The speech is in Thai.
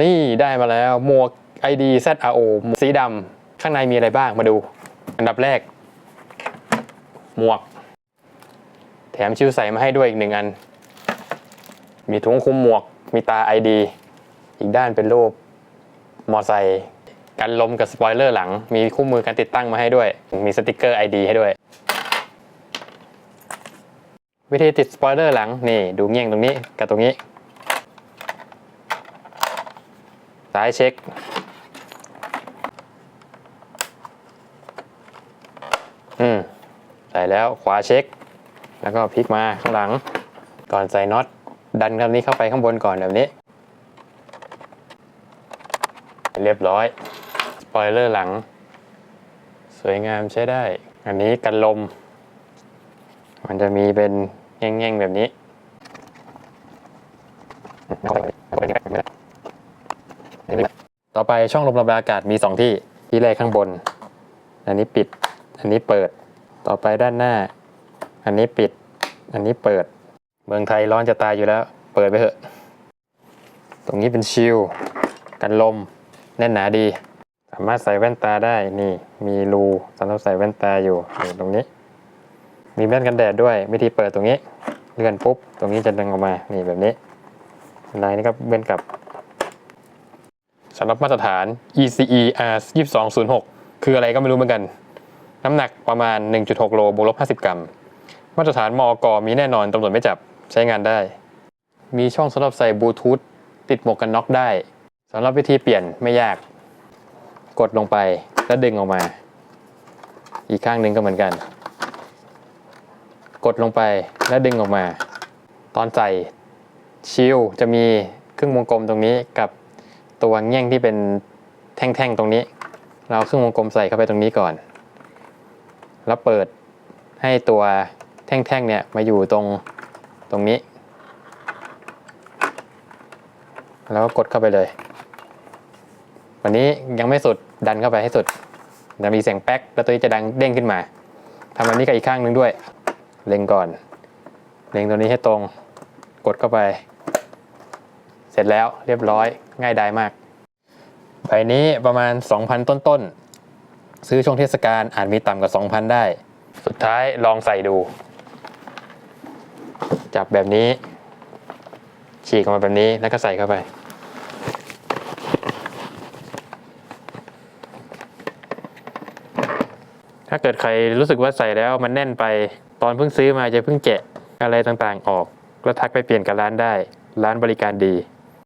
นี่ได้มาแล้วหมวก ID ZRO สีดำข้างในมีอะไรบ้างมาดู อันดับแรก หมวก แถมชิวใส่มาให้ด้วยอีกหนึ่งอัน มีถุงคลุมหมวก มีตา ID อีกด้านเป็นรูปมอไซค์กันลมกับสปอยเลอร์หลัง มีคู่มือการติดตั้งมาให้ด้วย มีสติกเกอร์ ID ให้ด้วย วิธีติดสปอยเลอร์หลังนี่ดูเงี้ยงตรงนี้กับตรงนี้ ซ้ายเช็ค อืม ใส่แล้วขวาเช็ค แล้วก็พลิกมาข้างหลัง ก่อนใส่น็อต ดันคำนี้เข้าไปข้างบนก่อนแบบนี้ เรียบร้อย สปอยเลอร์หลัง สวยงามใช้ได้ อันนี้กันลม มันจะมีเป็นแง่งๆแบบนี้ ต่อไปช่องลมระบายอากาศมี 2 ที่ที่แรกข้างบน อันนี้ปิด อันนี้เปิด ต่อไปด้านหน้า อันนี้ปิด อันนี้เปิด เมืองไทยร้อนจะตายอยู่แล้ว เปิดไปเถอะ ตรงนี้เป็นชิลกันลม แน่นหนาดี สามารถใส่แว่นตาได้ นี่ มีรูสำหรับใส่แว่นตาอยู่ตรงนี้ มีแว่นกันแดดด้วย วิธีเปิดตรงนี้ เลื่อนปุ๊บ ตรงนี้จะดึงออกมา นี่แบบนี้ลายนี้ก็เว้นกลับ สำหรับมาตรฐาน ECE R 2206 คืออะไรก็ไม่รู้เหมือนกัน น้ำหนักประมาณ 1.6 โลบวกลบ50 กรัม มาตรฐานมอกมีแน่นอนตำรวจไม่จับใช้งานได้ มีช่องสำหรับใส่บลูทูธติดหมวกกันน็อกได้สำหรับวิธีเปลี่ยนไม่ยาก กดลงไปแล้วดึงออกมา อีกข้างหนึ่งก็เหมือนกัน กดลงไปแล้วดึงออกมา ตอนใส่ชิลจะมีครึ่งวงกลมตรงนี้กับ ตัวแง่งที่เป็นแท่งๆตรงนี้ เราเครึ่งวงกลมใส่เข้าไปตรงนี้ก่อน แล้วเปิดให้ตัวแท่งๆเนี่ยมาอยู่ตรงตรงนี้ แล้วก็กดเข้าไปเลย วันนี้ยังไม่สุดดันเข้าไปให้สุดจะมีเสียงแป๊กแล้วตัวนี้จะดังเด้งขึ้นมาทำอันนี้กับอีกข้างหนึ่งด้วย เล็งก่อน เล็งตัวนี้ให้ตรง กดเข้าไป เสร็จแล้วเรียบร้อยง่ายดายมากใบนี้ประมาณ 2,000 ต้นๆ ซื้อช่วงเทศกาลอาจมีต่ำกว่า 2,000 ได้ สุดท้ายลองใส่ดู จับแบบนี้ ฉีกออกมาแบบนี้แล้วก็ใส่เข้าไป ถ้าเกิดใครรู้สึกว่าใส่แล้วมันแน่นไปตอนเพิ่งซื้อมาจะเพิ่งแกะอะไรต่างๆออกแล้วทักไปเปลี่ยนกับร้านได้ ร้านบริการดี